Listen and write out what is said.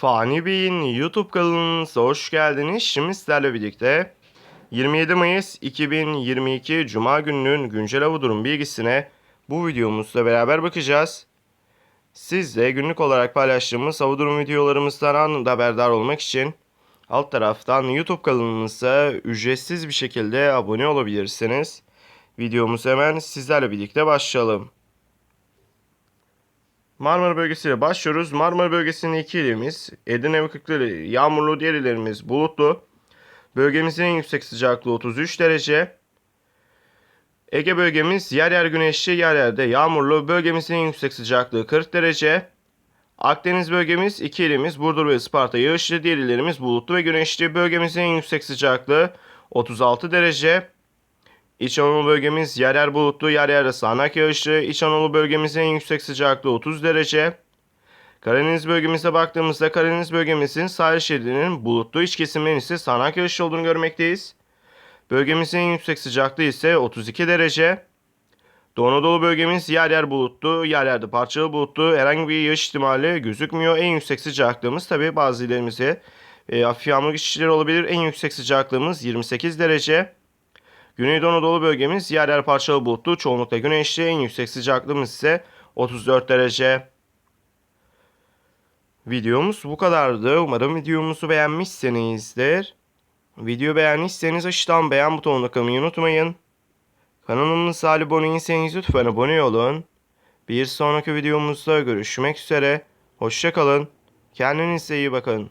Fani Bey'in YouTube kanalınıza hoş geldiniz. Şimdi sizlerle birlikte 27 Mayıs 2022 Cuma gününün güncel hava durum bilgisine bu videomuzla beraber bakacağız. Siz de günlük olarak paylaştığımız hava durum videolarımızdan anında haberdar olmak için alt taraftan YouTube kanalımıza ücretsiz bir şekilde abone olabilirsiniz. Videomuza hemen sizlerle birlikte başlayalım. Marmara bölgesiyle başlıyoruz. Marmara bölgesinin iki ilimiz Edirne ve Kırklareli yağmurlu, diğer illerimiz bulutlu. Bölgemizin en yüksek sıcaklığı 33 derece. Ege bölgemiz yer yer güneşli, yer yerde yağmurlu. Bölgemizin en yüksek sıcaklığı 40 derece. Akdeniz bölgemiz iki ilimiz Burdur ve Isparta yağışlı, diğer illerimiz bulutlu ve güneşli. Bölgemizin en yüksek sıcaklığı 36 derece. İç Anadolu bölgemiz yer yer bulutlu, yer yer sağanak yağışlı. İç Anadolu bölgemizin en yüksek sıcaklığı 30 derece. Karadeniz bölgemize baktığımızda Karadeniz bölgemizin sahil şeridinin bulutlu iç kesiminin ise sağanak yağışlı olduğunu görmekteyiz. Bölgemizin en yüksek sıcaklığı ise 32 derece. Doğu Anadolu bölgemiz yer yer bulutlu, yer yerde parçalı bulutlu. Herhangi bir yağış ihtimali gözükmüyor. En yüksek sıcaklığımız tabi bazı ilerimize e, hafif yağmur geçişleri olabilir. En yüksek sıcaklığımız 28 derece. Güneydoğu Anadolu bölgemiz yer yer parçalı bulutlu, çoğunlukla güneşli. En yüksek sıcaklığımız ise 34 derece. Videomuz bu kadardı. Umarım videomuzu beğenmişsinizdir. Video beğendiyseniz aşağıdan beğen butonuna kalmayı unutmayın. Kanalımıza abone değilseniz lütfen abone olun. Bir sonraki videomuzda görüşmek üzere. Hoşçakalın. Kendinize iyi bakın.